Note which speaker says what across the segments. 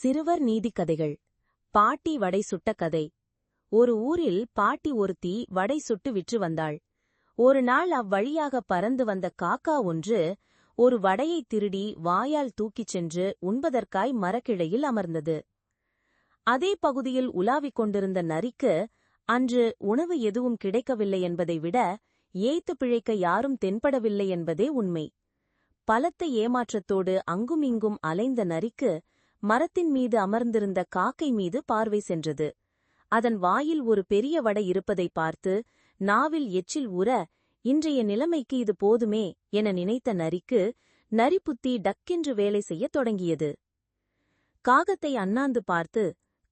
Speaker 1: சிறுவர் நீதி கதைகள். பாட்டி வடை சுட்ட கதை. ஒரு ஊரில் பாட்டி ஒருத்தி வடை சுட்டு விற்று வந்தாள். ஒரு நாள் அவ்வழியாக பறந்து வந்த காக்கா ஒன்று ஒரு வடையை திருடி வாயால் தூக்கிச் சென்று உண்பதற்காய் மரக்கிளையில் அமர்ந்தது. அதே பகுதியில் உலாவிக் கொண்டிருந்த நரிக்கு அன்று உணவு எதுவும் கிடைக்கவில்லை என்பதை விட ஏய்த்து பிழைக்க யாரும் தென்படவில்லை என்பதே உண்மை. பலத்த ஏமாற்றத்தோடு அங்குமிங்கும் அலைந்த நரிக்கு மரத்தின் மீது அமர்ந்திருந்த காக்கை மீது பார்வை சென்றது. அதன் வாயில் ஒரு பெரிய வடை இருப்பதை பார்த்து நாவில் எச்சில் உற இன்றைய நிலைமைக்கு இது போதுமே என நினைத்த நரிக்கு நரிப்புத்தி டக்கென்று வேலை செய்யத் தொடங்கியது. காகத்தை அண்ணாந்து பார்த்து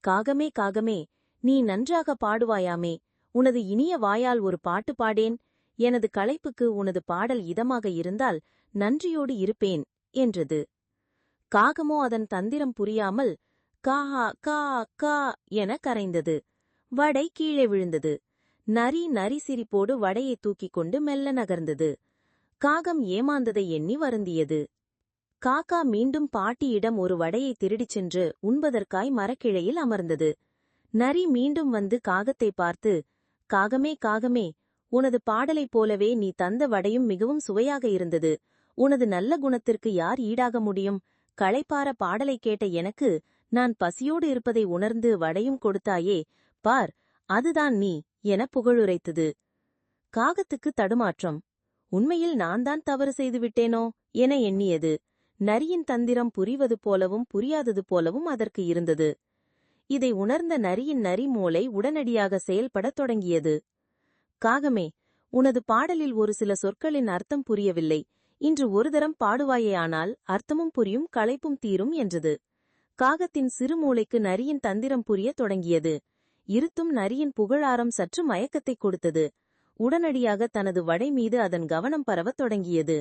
Speaker 1: காகமே காகமே நீ நன்றாக பாடுவாயாமே உனது இனிய வாயால் ஒரு பாட்டு பாடேன் எனது களைப்புக்கு உனது பாடல் இதமாக இருந்தால் நன்றியோடு இருப்பேன் என்றது. காகமோ அதன் தந்திரம் புரியாமல் கா கா கா என கரைந்தது. வடை கீழே விழுந்தது. நரி நரி சிரிப்போடு வடையை தூக்கிக் கொண்டு மெல்ல நகர்ந்தது. காகம் ஏமாந்ததை எண்ணி வருந்தியது. காக்கா மீண்டும் பாட்டியிடம் ஒரு வடையை திருடிச் சென்று உண்பதற்காய் மரக்கிளையில் அமர்ந்தது. நரி மீண்டும் வந்து காகத்தை பார்த்து காகமே காகமே உனது பாடலைப் போலவே நீ தந்த வடையும் மிகவும் சுவையாக இருந்தது. உனது நல்ல குணத்திற்கு யார் ஈடாக முடியும்? களைப்பார பாடலை கேட்ட எனக்கு நான் பசியோடு இருப்பதை உணர்ந்து வடையும் கொடுத்தாயே பார் அதுதான் நீ என புகழுரைத்தது. காகத்துக்கு தடுமாற்றம். உண்மையில் நான் தான் தவறு செய்துவிட்டேனோ என எண்ணியது. நரியின் தந்திரம் புரிவது போலவும் புரியாதது போலவும் அதற்கு இருந்தது. இதை உணர்ந்த நரியின் நரி மூளை உடனடியாக செயல்படத் தொடங்கியது. காகமே உனது பாடலில் ஒரு சில சொற்களின் அர்த்தம் புரியவில்லை. இன்று ஒரு தரம் பாடுவாயேயானால் அர்த்தமும் புரியும் களைப்பும் தீரும் என்றது. காகத்தின் சிறுமூளைக்கு நரியின் தந்திரம் புரிய தொடங்கியது. இருத்தும் நரியின் புகழாரம் சற்று மயக்கத்தை கொடுத்தது. உடனடியாக தனது வடை மீது அதன் கவனம் பரவத் தொடங்கியது.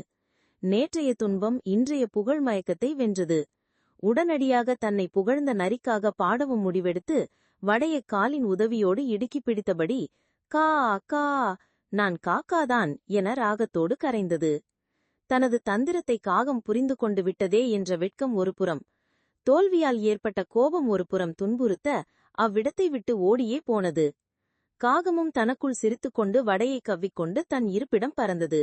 Speaker 1: நேற்றைய துன்பம் இன்றைய புகழ் மயக்கத்தை வென்றது. உடனடியாக தன்னை புகழ்ந்த நரிக்காக பாடவும் முடிவெடுத்து வடைய காலின் உதவியோடு இடுக்கி பிடித்தபடி கா கா நான் காக்காதான் என ராகத்தோடு கரைந்தது. தனது தந்திரத்தை காகம் புரிந்து கொண்டு விட்டதே என்ற வெட்கம் ஒரு புறம். தோல்வியால் ஏற்பட்ட கோபம் ஒரு புறம் துன்புறுத்த அவ்விடத்தை விட்டு ஓடியே போனது. காகமும் தனக்குள் சிரித்துக்கொண்டு வடையை கவ்விக்கொண்டு தன் இருப்பிடம் பறந்தது.